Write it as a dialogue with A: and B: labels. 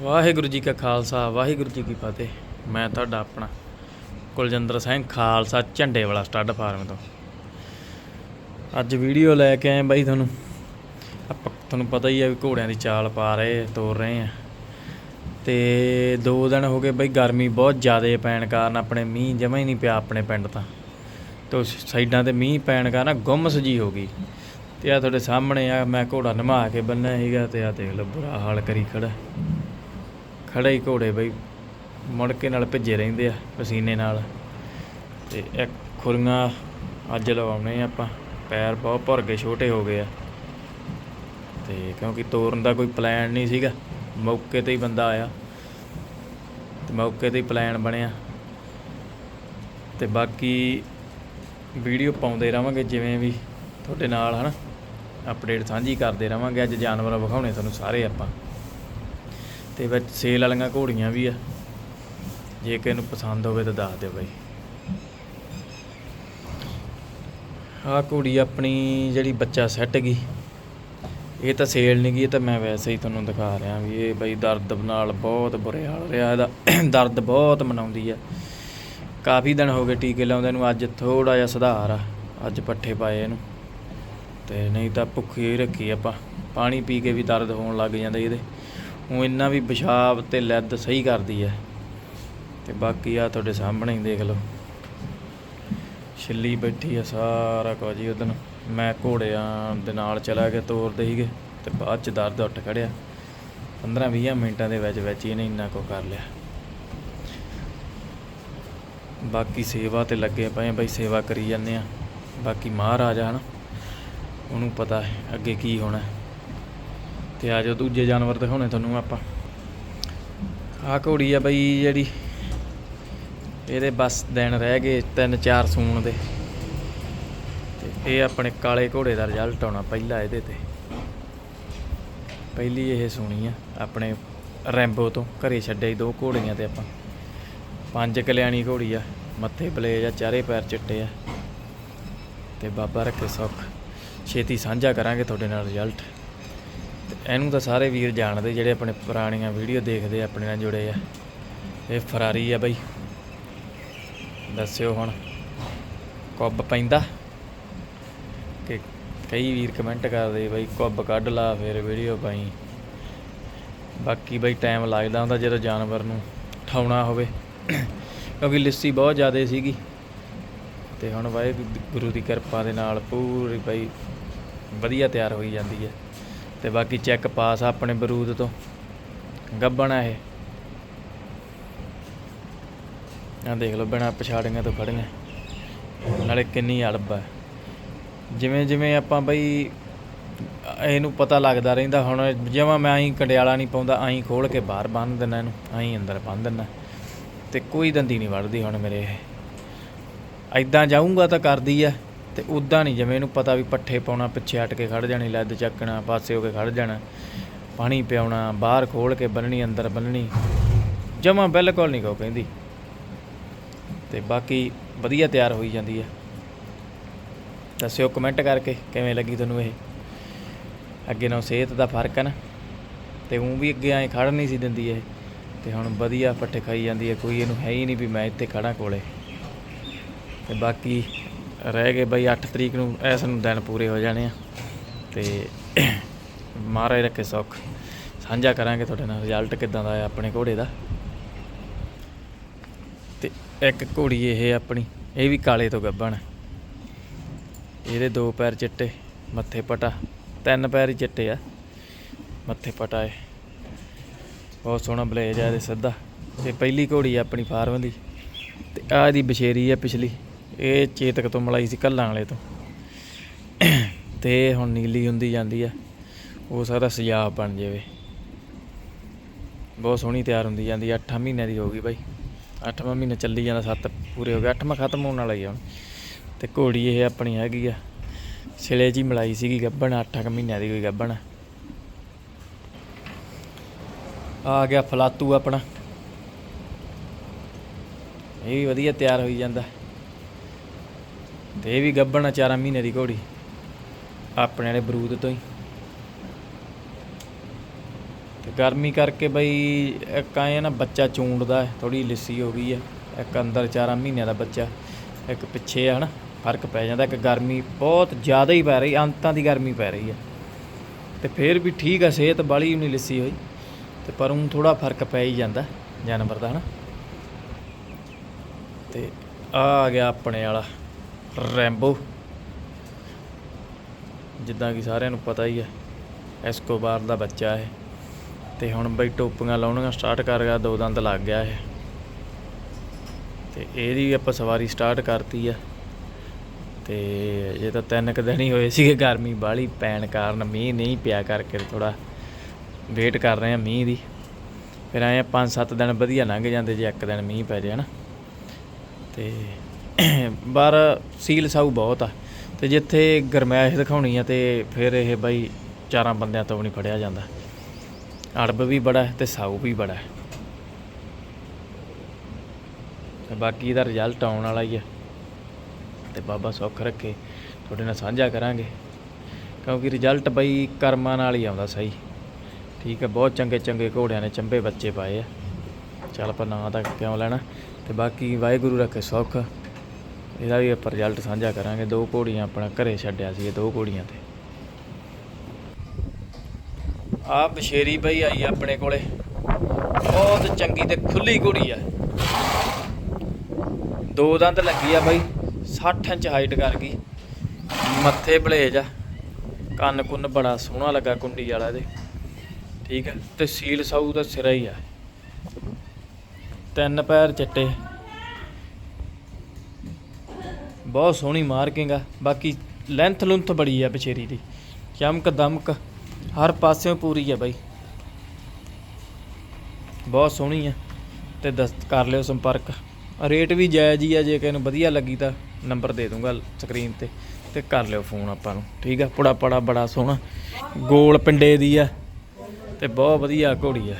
A: ਵਾਹਿਗੁਰੂ ਜੀ ਕਾ ਖਾਲਸਾ, ਵਾਹਿਗੁਰੂ ਜੀ ਕੀ ਫਤਿਹ। ਮੈਂ ਤੁਹਾਡਾ ਆਪਣਾ ਕੁਲਜਿੰਦਰ ਸਿੰਘ ਖਾਲਸਾ ਝੰਡੇ ਵਾਲਾ ਸਟੱਡ ਫਾਰਮ ਤੋਂ। ਅੱਜ ਵੀਡੀਓ ਲੈ ਕੇ ਆਏ ਬਾਈ ਤੁਹਾਨੂੰ। ਆਪਾਂ ਤੁਹਾਨੂੰ ਪਤਾ ਹੀ ਆ ਵੀ ਘੋੜਿਆਂ ਦੀ ਚਾਲ ਪਾ ਰਹੇ, ਤੋਰ ਰਹੇ ਆ। ਤੇ ਦੋ ਦਿਨ ਹੋ ਗਏ ਬਾਈ ਗਰਮੀ ਬਹੁਤ ਜ਼ਿਆਦਾ ਪੈਣ ਕਾਰਨ ਆਪਣੇ ਮੀਂਹ ਜਮਾ ਹੀ ਨਹੀਂ ਪਿਆ ਆਪਣੇ ਪਿੰਡ ਤਾਂ। ਤੋ ਸਾਈਡਾਂ ਤੇ ਮੀਂਹ ਪੈਣ ਕਾਰਨ ਗੁੰਮਸ ਜੀ ਹੋ ਗਈ। ਤੇ ਆ ਤੁਹਾਡੇ ਸਾਹਮਣੇ ਆ, ਮੈਂ ਘੋੜਾ ਨਮਾ ਕੇ ਬੰਨਿਆ ਸੀਗਾ ਤੇ ਆ ਦੇਖ ਲਓ ਬੁਰਾ ਹਾਲ ਕਰੀ ਖੜਾ ਖੜੇ ਹੀ ਘੋੜੇ ਬਈ ਮੁੜਕੇ ਨਾਲ ਭਿੱਜੇ ਰਹਿੰਦੇ ਆ ਪਸੀਨੇ ਨਾਲ। ਤੇ ਇੱਕ ਖੁਰੀਆਂ ਅੱਜ ਲਵਾਉਣੇ ਆ ਆਪਾਂ, ਪੈਰ ਬਹੁਤ ਭਰ ਕੇ ਛੋਟੇ ਹੋ ਗਏ ਆ। ਤੇ ਕਿਉਂਕਿ ਤੋਰਨ ਦਾ ਕੋਈ ਪਲਾਨ ਨਹੀਂ ਸੀਗਾ, ਮੌਕੇ ਤੇ ਹੀ ਬੰਦਾ ਆਇਆ। ਤੇ ਮੌਕੇ ਤੇ ਹੀ ਪਲਾਨ ਬਣਿਆ। ਤੇ ਬਾਕੀ ਵੀਡੀਓ ਪਾਉਂਦੇ ਰਵਾਂਗੇ ਜਿਵੇਂ ਵੀ ਤੁਹਾਡੇ ਨਾਲ, ਹਨਾ? ਅਪਡੇਟ ਸਾਂਝੀ ਕਰਦੇ ਰਵਾਂਗੇ, ਅੱਜ ਜਾਨਵਰ ਵਿਖਾਉਣੇ ਤੁਹਾਨੂੰ ਸਾਰੇ ਆਪਾਂ। ਤੇ ਵਿੱਚ ਸੇਲ ਵਾਲੀਆਂ ਘੋੜੀਆਂ ਵੀ ਆ। ਜੇ ਕਿਸੇ ਨੂੰ ਪਸੰਦ ਹੋਵੇ ਤਾਂ ਦੱਸ ਦਿਓ ਬਾਈ। ਆਹ ਘੋੜੀ ਆਪਣੀ ਜਿਹੜੀ ਬੱਚਾ ਸੈੱਟ ਗਈ। ਇਹ ਤਾਂ ਸੇਲ ਨਹੀਂ ਗਈ, ਇਹ ਤਾਂ ਮੈਂ ਵੈਸੇ ਹੀ ਤੁਹਾਨੂੰ ਦਿਖਾ ਰਿਹਾ ਵੀ ਇਹ ਬਈ ਦਰਦ ਨਾਲ ਬਹੁਤ ਬੁਰੇ ਹਾਲ ਰਿਹਾ ਇਹਦਾ। ਦਰਦ ਬਹੁਤ ਮਨਾਉਂਦੀ ਆ। ਕਾਫੀ ਦਿਨ ਹੋ ਗਏ ਟੀਕੇ ਲਾਉਂਦੇ ਨੂੰ, ਅੱਜ ਥੋੜਾ ਜਿਹਾ ਸੁਧਾਰ ਆ। ਅੱਜ ਪੱਠੇ ਪਾਏ ਇਹਨੂੰ। ਤੇ ਨਹੀਂ ਤਾਂ ਭੁੱਖੀ ਹੀ ਰੱਖੀ ਆਪਾਂ। ਪਾਣੀ ਪੀ ਕੇ ਵੀ ਦਰਦ ਹੋਣ ਲੱਗ ਜਾਂਦਾ ਇਹਦੇ। ਉਹ ਇੰਨਾ ਵੀ ਪਿਸ਼ਾਬ ਤੇ ਲੈਦ ਸਹੀ ਕਰਦੀ ਹੈ। ਤੇ ਬਾਕੀ ਆ ਤੁਹਾਡੇ ਸਾਹਮਣੇ ਹੀ ਦੇਖ ਲਓ। ਛਿੱਲੀ ਬੈਠੀ ਆ ਸਾਰਾ ਕੁਝ ਹੀ ਉਹਦਨ ਮੈਂ ਘੋੜਿਆਂ ਦੇ ਨਾਲ ਚਲਾ ਗਿਆ ਤੋਰਦੇ ਸੀਗੇ ਤੇ ਬਾਅਦ ਚ ਦਰਦ ਉੱਠ ਖੜਿਆ। 15-20 ਮਿੰਟਾਂ ਦੇ ਵਿੱਚ ਵਿੱਚ ਇਹਨੇ ਇੰਨਾ ਕੁ ਕਰ ਲਿਆ। ਬਾਕੀ ਸੇਵਾ ਤੇ ਲੱਗੇ ਪਏ ਬਈ ਸੇਵਾ ਕਰੀ ਜਾਂਦੇ ਆ। ਬਾਕੀ ਮਹਾਰਾਜਾ ਆ ਹਨਾ ਉਹਨੂੰ ਪਤਾ ਹੈ ਅੱਗੇ ਕੀ ਹੋਣਾ। ਤੇ ਆ ਜਾਓ, ਦੂਜੇ ਜਾਨਵਰ ਦਿਖਾਉਣੇ ਤੁਹਾਨੂੰ ਆਪਾਂ। ਆਹ ਘੋੜੀ ਆ ਬਈ ਜਿਹੜੀ, ਇਹਦੇ ਬਸ ਦਿਨ ਰਹਿ ਗਏ ਤਿੰਨ ਚਾਰ ਸੂਣ ਦੇ। ਤੇ ਇਹ ਆਪਣੇ ਕਾਲੇ ਘੋੜੇ ਦਾ ਰਿਜ਼ਲਟ ਆਉਣਾ ਪਹਿਲਾ ਇਹਦੇ ਤੇ। ਪਹਿਲੀ ਇਹ ਸੂਣੀ ਆ, ਆਪਣੇ ਰੈਂਬੋ ਤੋਂ ਘਰੇ ਛੱਡੇ ਦੋ ਘੋੜੀਆਂ ਤੇ ਆਪਾਂ। ਪੰਜ ਕਲਿਆਣੀ ਘੋੜੀ ਆ, ਮੱਥੇ ਬਲੇਜ ਆ, ਚਾਰੇ ਪੈਰ ਚਿੱਟੇ ਆ। ਤੇ ਬਾਬਾ ਰੱਖੇ ਸੁੱਖ। ਛੇਤੀ ਸਾਂਝਾ ਕਰਾਂਗੇ ਤੁਹਾਡੇ ਨਾਲ ਰਿਜ਼ਲਟ ਇਹਨੂੰ ਤਾਂ ਸਾਰੇ ਵੀਰ ਜਾਣਦੇ ਜਿਹੜੇ ਆਪਣੇ ਪੁਰਾਣੀਆਂ ਵੀਡੀਓ ਦੇਖਦੇ, ਆਪਣੇ ਨਾਲ ਜੁੜੇ ਆ। ਇਹ ਫਰਾਰੀ ਆ ਬਾਈ। ਦੱਸਿਓ ਹੁਣ। ਕੁੱਬ ਪੈਂਦਾ। ਕਿ ਕਈ ਵੀਰ ਕਮੈਂਟ ਕਰਦੇ, ਬਈ ਕੁੱਬ ਕੱਢ ਲਾ, ਫਿਰ ਵੀਡੀਓ ਪਾਈ। ਬਾਕੀ ਬਈ ਟਾਈਮ ਲੱਗਦਾ ਹੁੰਦਾ ਜਦੋਂ ਜਾਨਵਰ ਨੂੰ ਠਾਉਣਾ ਹੋਵੇ। ਕਿਉਂਕਿ ਲਿੱਸੀ ਬਹੁਤ ਜ਼ਿਆਦਾ ਸੀਗੀ। ਤੇ ਹੁਣ ਵਾਹਿਗੁਰੂ ਦੀ ਕਿਰਪਾ ਦੇ ਨਾਲ ਪੂਰੀ ਬਾਈ ਵਧੀਆ ਤਿਆਰ ਹੋਈ ਜਾਂਦੀ ਹੈ ਤੇ ਬਾਕੀ ਚੈੱਕ ਪਾਸ ਆ ਆਪਣੇ ਬਰੂਦ ਤੋਂ। ਗੱਬਣ ਆ ਇਹ। ਆ ਦੇਖ ਲਓ ਬਿਨਾ ਪਛਾੜੀਆਂ ਤੋਂ ਖੜੀਆਂ ਨਾਲੇ ਕਿੰਨੀ ਅੜਬ ਹੈ ਜਿਵੇਂ ਜਿਵੇਂ ਆਪਾਂ ਬਈ, ਇਹਨੂੰ ਪਤਾ ਲੱਗਦਾ ਰਹਿੰਦਾ, ਹੁਣ ਜਿਵੇਂ ਮੈਂ ਆਈ ਕੰਡਿਆਲਾ ਨਹੀਂ ਪਾਉਂਦਾ, ਆਈ ਖੋਲ ਕੇ ਬਾਹਰ ਬੰਨ ਦਿੰਦਾ ਇਹਨੂੰ, ਆਈ ਅੰਦਰ ਬੰਨ ਦਿੰਦਾ। ਤੇ ਕੋਈ ਦੰਦੀ ਨਹੀਂ ਵੜਦੀ ਹੁਣ ਮੇਰੇ ਇਹ। ਐਦਾਂ ਜਾਊਂਗਾ ਤਾਂ ਕਰਦੀ ਆ। ਤੇ ਉਦਾਂ ਨਹੀਂ, ਜਿਵੇਂ ਇਹਨੂੰ ਪਤਾ ਵੀ ਪੱਠੇ ਪਾਉਣਾ, ਪਿੱਛੇ ਹਟ ਕੇ ਖੜ ਜਾਣੀ, ਲੱਦ ਚੱਕਣਾ, ਪਾਸੇ ਹੋ ਕੇ ਖੜ ਜਾਣਾ, ਪਾਣੀ ਪਿਆਉਣਾ, ਬਾਹਰ ਖੋਲ ਕੇ ਬੰਨਣੀ ਅੰਦਰ ਬੰਨਣੀ ਜਮਾ ਬਿਲਕੁਲ ਨਹੀਂ ਕੋ ਕਹਿੰਦੀ। ਤੇ ਬਾਕੀ ਵਧੀਆ ਤਿਆਰ ਹੋਈ ਜਾਂਦੀ ਹੈ ਦੱਸਿਓ ਕਮੈਂਟ ਕਰਕੇ, ਕਿਵੇਂ ਲੱਗੀ ਤੁਹਾਨੂੰ ਇਹ? ਅੱਗੇ ਨਾਲ ਸਿਹਤ ਦਾ ਫ਼ਰਕ ਹੈ ਨਾ। ਤੇ ਉਹ ਵੀ ਅੱਗੇ ਐ ਖੜ ਨਹੀਂ ਸੀ ਦਿੰਦੀ ਇਹ। ਤੇ ਹੁਣ ਵਧੀਆ ਪੱਠੇ ਖਾਈ ਜਾਂਦੀ ਹੈ ਕੋਈ ਇਹਨੂੰ ਹੈ ਹੀ ਨਹੀਂ ਵੀ ਮੈਂ ਇੱਥੇ ਖੜਾ ਕੋਲੇ। ਤੇ ਬਾਕੀ ਰਹਿ ਗਏ ਬਈ 8 ਤਰੀਕ ਨੂੰ ਇਸ ਨੂੰ ਦਿਨ ਪੂਰੇ ਹੋ ਜਾਣੇ ਆ। ਤੇ ਮਹਾਰਾਜ ਰੱਖੇ ਸੁੱਖ। ਸਾਂਝਾ ਕਰਾਂਗੇ ਤੁਹਾਡੇ ਨਾਲ ਰਿਜ਼ਲਟ ਕਿਦਾਂ ਦਾ ਆ ਆਪਣੇ ਘੋੜੇ ਦਾ। ਤੇ ਇੱਕ ਘੋੜੀ ਇਹ ਆਪਣੀ, ਇਹ ਵੀ ਕਾਲੇ ਤੋਂ ਗੱਭਣ। ਇਹਦੇ ਦੋ ਪੈਰ ਚਿੱਟੇ, ਮੱਥੇ ਪਟਾ। ਤਿੰਨ ਪੈਰ ਹੀ ਚਿੱਟੇ ਆ, ਮੱਥੇ ਪਟਾ ਹੈ ਬਹੁਤ ਸੋਹਣਾ ਬਲੇਜ ਆ ਇਹਦੇ ਸਿੱਧਾ। ਤੇ ਪਹਿਲੀ ਘੋੜੀ ਆ ਆਪਣੀ ਫਾਰਮ ਦੀ। ਤੇ ਆ ਇਹਦੀ ਬਸ਼ੇਰੀ ਆ ਪਿਛਲੀ। ਇਹ ਚੇਤਕ ਤੋਂ ਮਲਾਈ ਸੀ ਕੱਲਾਂ ਵਾਲੇ ਤੋਂ। ਤੇ ਇਹ ਹੁਣ ਨੀਲੀ ਹੁੰਦੀ ਜਾਂਦੀ ਆ। ਉਹ ਸਕਦਾ ਸਜਾਵ ਬਣ ਜਾਵੇ। ਬਹੁਤ ਸੋਹਣੀ ਤਿਆਰ ਹੁੰਦੀ ਜਾਂਦੀ ਆ। 8 ਮਹੀਨਿਆਂ ਦੀ ਹੋ ਗਈ ਬਾਈ। 8ਵਾਂ ਮਹੀਨਾ ਚੱਲੀ ਜਾਂਦਾ 7 ਪੂਰੇ ਹੋ ਗਏ। 8ਵਾਂ ਖਤਮ ਹੋਣ ਵਾਲਾ ਹੀ ਆ ਹੁਣ। ਤੇ ਘੋੜੀ ਇਹ ਆਪਣੀ ਹੈਗੀ ਆ। ਸਿਲੇ ਜੀ ਮਲਾਈ ਸੀਗੀ ਗੱਭਣ 8 ਮਹੀਨਿਆਂ ਦੀ ਕੋਈ ਗੱਭਣ ਆ ਗਿਆ ਫਲਾਤੂ ਆਪਣਾ। ਇਹ ਵੀ ਵਧੀਆ ਤਿਆਰ ਹੋਈ ਜਾਂਦਾ। ਤੇ ਇਹ ਵੀ ਗੱਭਣ ਆ 4 ਮਹੀਨੇ ਦੀ ਘੋੜੀ। ਆਪਣੇ ਵਾਲੇ ਬਰੂਦ ਤੋਂ ਹੀ। ਤੇ ਗਰਮੀ ਕਰਕੇ ਬਈ ਇੱਕ ਆਏ ਨਾ ਬੱਚਾ ਚੂੰਡਦਾ ਥੋੜੀ ਲਿੱਸੀ ਹੋ ਗਈ ਹੈ। ਇੱਕ ਅੰਦਰ 4 ਮਹੀਨਿਆਂ ਦਾ ਬੱਚਾ, ਇੱਕ ਪਿੱਛੇ ਆ ਹਨਾ, ਫ਼ਰਕ ਪੈ ਜਾਂਦਾ। ਇੱਕ ਗਰਮੀ ਬਹੁਤ ਜ਼ਿਆਦਾ ਹੀ ਪੈ ਰਹੀ, ਅੰਤਾਂ ਦੀ ਗਰਮੀ ਪੈ ਰਹੀ ਹੈ। ਤੇ ਫਿਰ ਵੀ ਠੀਕ ਆ, ਸਿਹਤ ਬਾਲੀ ਨਹੀਂ ਲਿੱਸੀ ਹੋਈ। ਤੇ ਪਰ ਉਹ ਥੋੜਾ ਫ਼ਰਕ ਪੈ ਹੀ ਜਾਂਦਾ ਜਾਨਵਰ ਦਾ ਹਨਾ। ਤੇ ਆ ਆ ਗਿਆ ਆਪਣੇ ਵਾਲਾ। ਰੈਂਬੋ। ਜਿੱਦਾਂ ਕਿ ਸਾਰਿਆਂ ਨੂੰ ਪਤਾ ਹੀ ਹੈ, ਐਸਕੋਬਾਰ ਦਾ ਬੱਚਾ ਹੈ ਤੇ ਹੁਣ ਬਈ ਟੋਪੀਆਂ ਲਾਉਣੀਆਂ ਸਟਾਰਟ ਕਰ ਗਿਆ, ਦੋ ਦੰਦ ਲੱਗ ਗਿਆ ਇਹ। ਤੇ ਇਹਦੀ ਆਪਾਂ ਸਵਾਰੀ ਸਟਾਰਟ ਕਰਤੀ ਆ। ਤੇ ਜੇ ਤਾਂ ਤਿੰਨ ਕੁ ਦਿਨ ਹੀ ਹੋਏ ਸੀਗੇ, ਗਰਮੀ ਬਾਹਲੀ ਪੈਣ ਕਾਰਨ ਮੀਂਹ ਨਹੀਂ ਪਿਆ ਕਰਕੇ ਥੋੜਾ ਵੇਟ ਕਰ ਰਹੇ ਆ ਮੀਂਹ ਦੀ। ਫਿਰ ਆਏ 5-7 ਦਿਨ ਵਧੀਆ ਲੰਘ ਜਾਂਦੇ, ਜੇ ਇੱਕ ਦਿਨ ਮੀਂਹ ਪੈ ਜਾਏ ਨਾ। ਤੇ ਬਾਹਰ ਸੀਲ ਸਾਊ ਬਹੁਤ ਆ। ਤੇ ਜਿੱਥੇ ਗਰਮੈਸ਼ ਦਿਖਾਉਣੀ ਆ ਤੇ ਫਿਰ ਇਹ ਬਾਈ ਚਾਰਾਂ ਬੰਦਿਆਂ ਤੋਂ ਵੀ ਨਹੀਂ ਫੜਿਆ ਜਾਂਦਾ। ਅੜਬ ਵੀ ਬੜਾ ਹੈ ਤੇ ਸਾਊ ਵੀ ਬੜਾ ਤੇ ਬਾਕੀ ਇਹਦਾ ਰਿਜ਼ਲਟ ਆਉਣ ਵਾਲਾ ਹੀ ਹੈ ਤੇ ਬਾਬਾ ਸੁੱਖ ਰੱਖੇ, ਤੁਹਾਡੇ ਨਾਲ ਸਾਂਝਾ ਕਰਾਂਗੇ। ਕਿਉਂਕਿ ਰਿਜ਼ਲਟ ਬਈ ਕਰਮਾਂ ਨਾਲ ਹੀ ਆਉਂਦਾ ਸਹੀ। ਠੀਕ ਹੈ, ਬਹੁਤ ਚੰਗੇ ਚੰਗੇ ਘੋੜਿਆਂ ਨੇ ਚੰਬੇ ਬੱਚੇ ਪਾਏ ਆ। ਚੱਲ ਆਪਾਂ ਨਾਂ ਤਾਂ ਕਿਉਂ ਲੈਣਾ। ਤੇ ਬਾਕੀ ਵਾਹਿਗੁਰੂ ਰੱਖੇ ਸੁੱਖ। ਇਹਦਾ ਵੀ ਆਪਾਂ ਰਿਜ਼ਲਟ ਸਾਂਝਾ ਕਰਾਂਗੇ। ਦੋ ਘੋੜੀਆਂ ਆਪਣਾ ਘਰੇ ਛੱਡਿਆ ਸੀ ਇਹ ਦੋ ਘੋੜੀਆਂ ਤੇ। ਆ ਬਸ਼ੇਰੀ ਬਈ ਆਈ ਆਪਣੇ ਕੋਲੇ। ਬਹੁਤ ਚੰਗੀ ਤੇ ਖੁੱਲੀ ਘੋੜੀ ਆ। ਦੋ ਦੰਦ ਲੱਗੀ ਆ ਬਈ 60 ਇੰਚ ਹਾਈਟ ਕਰ ਗਈ। ਮੱਥੇ ਬਲੇਜ ਆ। ਕੰਨ ਕੁੰਨ ਬੜਾ ਸੋਹਣਾ ਲੱਗਾ ਕੁੰਡੀ ਵਾਲਾ ਇਹਦੇ। ਠੀਕ ਹੈ ਤੇ ਸੀਲ ਸਾਊ ਦਾ ਸਿਰਾ ਹੀ ਆ। ਤਿੰਨ ਪੈਰ ਚਿੱਟੇ। ਬਹੁਤ ਸੋਹਣੀ ਮਾਰਕਿੰਗ ਆ, ਬਾਕੀ ਲੈਂਥ ਲੁੰਥ ਬੜੀ ਆ ਪਛੇਰੀ ਦੀ। ਚਮਕ ਦਮਕ ਹਰ ਪਾਸਿਓਂ ਪੂਰੀ ਆ ਬਾਈ। ਬਹੁਤ ਸੋਹਣੀ ਆ, ਤੇ ਦਸ ਕਰ ਲਿਓ ਸੰਪਰਕ। ਰੇਟ ਵੀ ਜਾਇਜ਼ ਹੀ ਆ, ਜੇ ਕਿਸੇ ਨੂੰ ਵਧੀਆ ਲੱਗੀ ਤਾਂ ਨੰਬਰ ਦੇ ਦੂੰਗਾ ਸਕਰੀਨ ਤੇ ਤੇ ਕਰ ਲਿਓ ਫੋਨ ਆਪਾਂ ਨੂੰ, ਠੀਕ ਆ? ਪੁੜਾ ਪੜਾ ਬੜਾ ਸੋਹਣਾ, ਗੋਲ ਪਿੰਡੇ ਦੀ ਆ, ਤੇ ਬਹੁਤ ਵਧੀਆ ਘੋੜੀ ਆ।